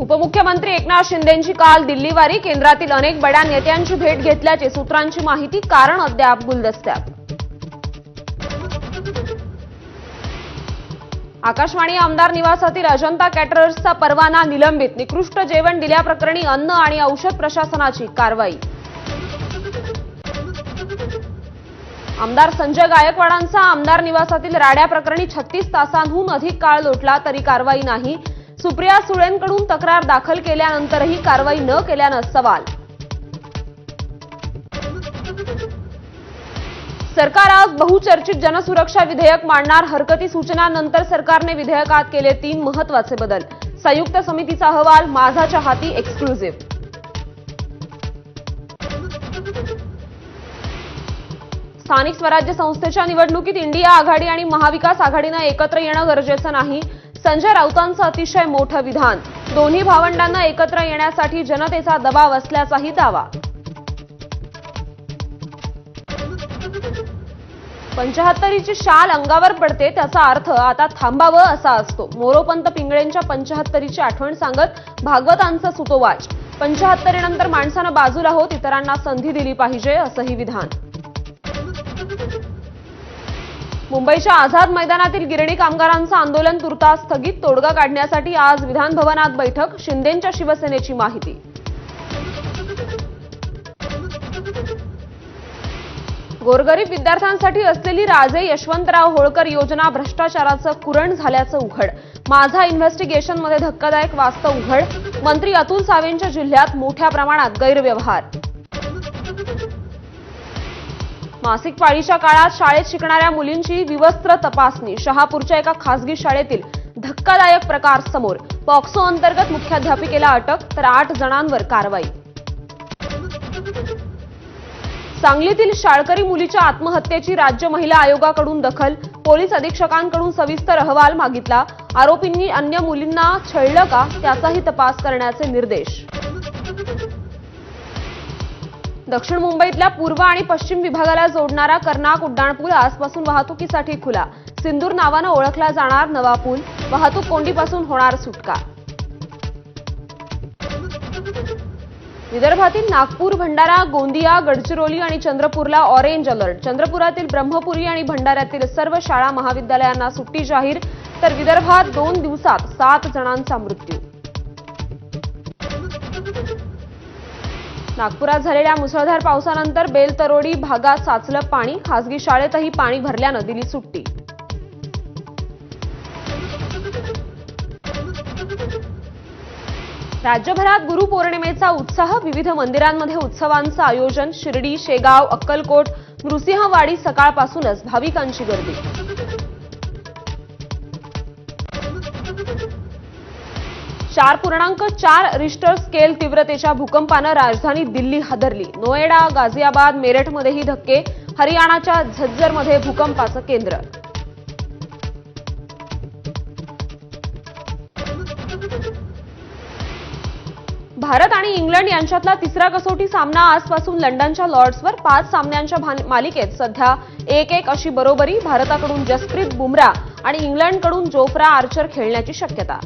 उपमुख्यमंत्री एकनाथ शिंदेंची काल दिल्लीवारी केंद्रातील अनेक बड्या नेत्यांची भेट घेतल्याचे सूत्रांची माहिती कारण अद्याप गुलदस्त्यात. आकाशवाणी आमदार निवासातील अजंता कॅटरर्सचा परवाना निलंबित. निकृष्ट जेवण दिल्याप्रकरणी अन्न आणि औषध प्रशासनाची कारवाई. आमदार संजय गायकवाडांचा आमदार निवासातील राड्या प्रकरणी छत्तीस तासांहून अधिक काळ लोटला तरी कारवाई नाही. सुप्रिया सुळेंकडून तक्रार दाखल केल्यानंतरही कारवाई न केल्यानं सवाल. सरकार आज बहुचर्चित जनसुरक्षा विधेयक मांडणार. हरकती सूचनानंतर सरकारने विधेयकात केले तीन महत्त्वाचे बदल. संयुक्त समितीचा अहवाल माझाच्या हाती एक्सक्लुझिव्ह स्थानिक स्वराज्य संस्थेच्या निवडणुकीत इंडिया आघाडी आणि महाविकास आघाडीनं एकत्र येणं गरजेचं नाही. संजय राऊतांचं अतिशय मोठं विधान. दोन्ही भावंडांना एकत्र येण्यासाठी जनतेचा दबाव असल्याचाही दावा. पंचाहत्तरीची शाल अंगावर पडते त्याचा अर्थ आता थांबावं असा असतो. मोरोपंत पिंगळेंच्या पंचाहत्तरीची आठवण सांगत भागवतांचं सुतोवाच. पंचाहत्तरीनंतर माणसानं बाजूला होत इतरांना संधी दिली पाहिजे असंही विधान. मुंबईच्या आझाद मैदानातील गिरणी कामगारांचं आंदोलन तुर्तास स्थगित तोडगा काढण्यासाठी आज विधानभवनात बैठक शिंदेंच्या शिवसेनेची माहिती. गोरगरीब विद्यार्थ्यांसाठी असलेली राजे यशवंतराव होळकर योजना भ्रष्टाचाराचं कुरण झाल्याचं उघड. माझा इन्व्हेस्टिगेशनमध्ये धक्कादायक वास्तव उघड. मंत्री अतुल सावेंच्या जिल्ह्यात मोठ्या प्रमाणात गैरव्यवहार. मासिक पाळीच्या काळात शाळेत शिकणाऱ्या मुलींची विवस्त्र तपासणी शहापूरच्या एका खासगी शाळेतील धक्कादायक प्रकार समोर पॉक्सो अंतर्गत मुख्याध्यापिकेला अटक तर आठ जणांवर कारवाई. सांगलीतील शाळकरी मुलीच्या आत्महत्येची राज्य महिला आयोगाकडून दखल पोलीस अधीक्षकांकडून सविस्तर अहवाल मागितला. आरोपींनी अन्य मुलींना छळलं का त्याचाही तपास करण्याचे निर्देश. दक्षिण मुंबईतल्या पूर्व आणि पश्चिम विभागाला जोडणारा कर्नाक उड्डाणपूल आजपासून वाहतुकीसाठी खुला. सिंदूर नावानं ओळखला जाणार नवा पूल. वाहतूक कोंडीपासून होणार सुटका. विदर्भातील नागपूर भंडारा गोंदिया गडचिरोली आणि चंद्रपूरला ऑरेंज अलर्ट चंद्रपुरातील ब्रह्मपुरी आणि भंडाऱ्यातील सर्व शाळा महाविद्यालयांना सुट्टी जाहीर. तर विदर्भात दोन दिवसात सात जणांचा मृत्यू. नागपुरात झालेल्या मुसळधार पावसानंतर बेलतरोडी भागात साचलं पाणी. खासगी शाळेतही पाणी भरल्यानं दिली सुट्टी. राज्यभरात गुरुपौर्णिमेचा उत्साह. विविध मंदिरांमध्ये उत्सवांचं आयोजन. शिर्डी शेगाव अक्कलकोट नृसिंहवाडी सकाळपासूनच भाविकांची गर्दी. चार पूर्णांक चार रिश्टर स्केल तीव्रतेच्या भूकंपानं राजधानी दिल्ली हादरली. नोएडा गाझियाबाद मेरठमध्येही धक्के हरियाणाच्या झज्जरमध्ये भूकंपाचं केंद्र. भारत आणि इंग्लंड यांच्यातला तिसरा कसोटी सामना आजपासून लंडनच्या लॉर्ड्सवर. पाच सामन्यांच्या मालिकेत सध्या एक एक अशी बरोबरी भारताकडून जसप्रीत बुमराह आणि इंग्लंडकडून जोफ्रा आर्चर खेळण्याची शक्यता.